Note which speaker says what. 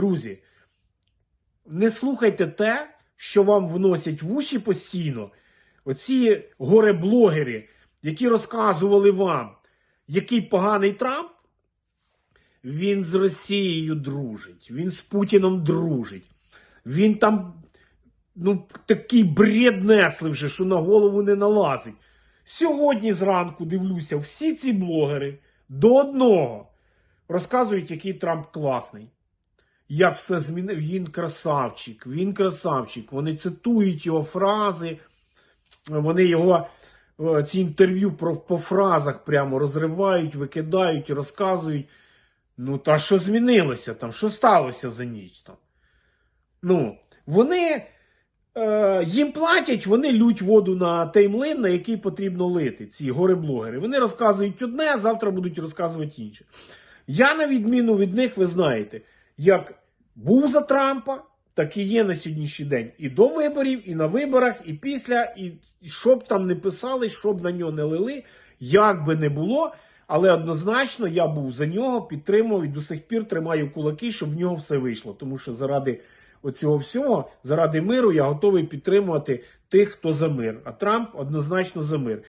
Speaker 1: Друзі, не слухайте те, що вам вносять в уші постійно. Оці горе-блогери, які розказували вам, який поганий Трамп, він з Росією дружить, він з Путіном дружить. Він там ну, такий бред несли вже, що на голову не налазить. Сьогодні зранку дивлюся, всі ці блогери до одного розказують, який Трамп класний. Як все змінив. Він красавчик, він красавчик. Вони цитують його фрази, вони його е, ці інтерв'ю по фразах прямо розривають, викидають, розказують. Ну, та що змінилося там? Що сталося за ніч там? Ну, вони е, їм платять, вони лють воду на той млин, на який потрібно лити, ці горе-блогери. Вони розказують одне, а завтра будуть розказувати інше. Я, на відміну від них, ви знаєте, як був за Трампа, так і є на сьогоднішній день. І до виборів, і на виборах, і після, і, що б там не писали, що б на нього не лили, як би не було. Але однозначно я був за нього, підтримував і до сих пір тримаю кулаки, щоб в нього все вийшло. Тому що заради оцього всього, заради миру, я готовий підтримувати тих, хто за мир. А Трамп однозначно за мир.